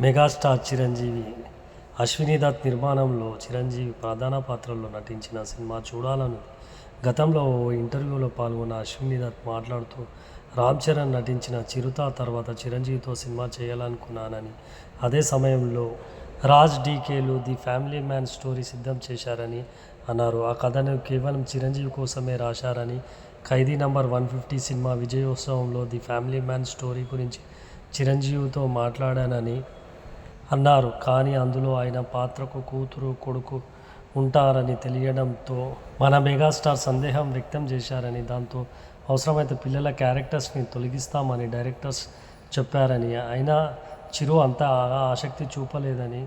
Megastar Chiranjeevi Ashwini Dutt నిర్మాణంలో చిరంజీవి ప్రధాన పాత్రలో నటించిన సినిమా చూడాలని. గతంలో ఓ ఇంటర్వ్యూలో పాల్గొన్న అశ్విని దత్ మాట్లాడుతూ రామ్ చరణ్ నటించిన చిరుత తర్వాత చిరంజీవితో సినిమా చేయాలనుకున్నానని. అదే సమయంలో రాజ్ డీకేలు ది ఫ్యామిలీ మ్యాన్ స్టోరీ సిద్ధం చేశారని అన్నారు. ఆ కథను కేవలం చిరంజీవి కోసమే రాశారని Khaidi number one fifty cinema విజయోత్సవంలో the family man story గురించి చిరంజీవితో మాట్లాడానని అన్నారు. కానీ అందులో ఆయన పాత్రకు కూతురు కొడుకు ఉంటారని తెలియడంతో మన మెగాస్టార్ సందేహం వ్యక్తం చేశారని దాంతో అవసరమైతే పిల్లల క్యారెక్టర్స్ని తొలగిస్తామని డైరెక్టర్స్ చెప్పారని. అయినా చిరు అంత ఆసక్తి చూపలేదని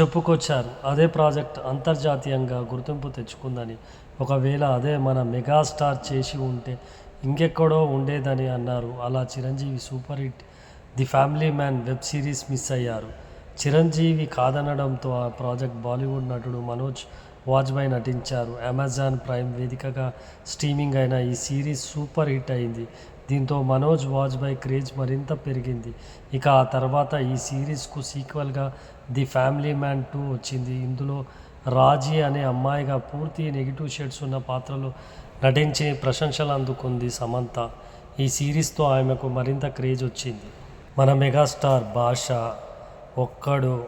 చెప్పుకొచ్చారు. అదే ప్రాజెక్ట్ అంతర్జాతీయంగా గుర్తింపు తెచ్చుకుందని. ఒకవేళ అదే మన మెగాస్టార్ చేసి ఉంటే ఇంకెక్కడో ఉండేదని అన్నారు. అలా Chiranjeevi super hit the family man web series miss అయ్యారు. చిరంజీవి కాదనడంతో ఆ ప్రాజెక్ట్ బాలీవుడ్ నటుడు మనోజ్ వాజ్పేయి నటించారు. అమెజాన్ ప్రైమ్ వేదికగా స్ట్రీమింగ్ అయిన ఈ సిరీస్ సూపర్ హిట్ అయింది. దీంతో మనోజ్ వాజ్పేయి క్రేజ్ మరింత పెరిగింది. ఇక ఆ తర్వాత ఈ సిరీస్కు సీక్వెల్గా ది ఫ్యామిలీ మ్యాన్ టూ వచ్చింది. ఇందులో రాజీ అనే అమ్మాయిగా పూర్తి నెగిటివ్ షేడ్స్ ఉన్న పాత్రలో నటించి ప్రశంసలు అందుకుంది సమంత. ఈ సిరీస్తో ఆమెకు మరింత క్రేజ్ వచ్చింది. మన megastar Baashha Okkadu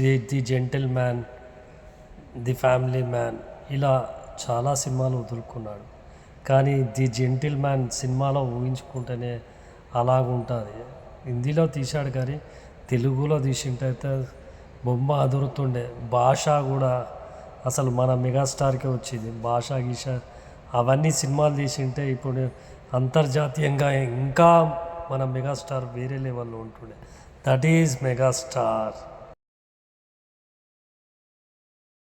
the gentleman the family man ఇలా చాలా సినిమాలు వదులుకున్నాడు. కానీ ది జెంటిల్ మ్యాన్ సినిమాలో ఊహించుకుంటేనే అలాగుంటుంది. హిందీలో తీశాడు కానీ తెలుగులో తీసింటైతే బొమ్మ అదురుతుండే. భాష కూడా అసలు మన మెగాస్టార్కే వచ్చింది. భాష గీష అవన్నీ సినిమాలు తీసింటే ఇప్పుడు అంతర్జాతీయంగా ఇంకా మన మెగాస్టార్ వేరే లెవెల్లో ఉంటుండే. that is megastar.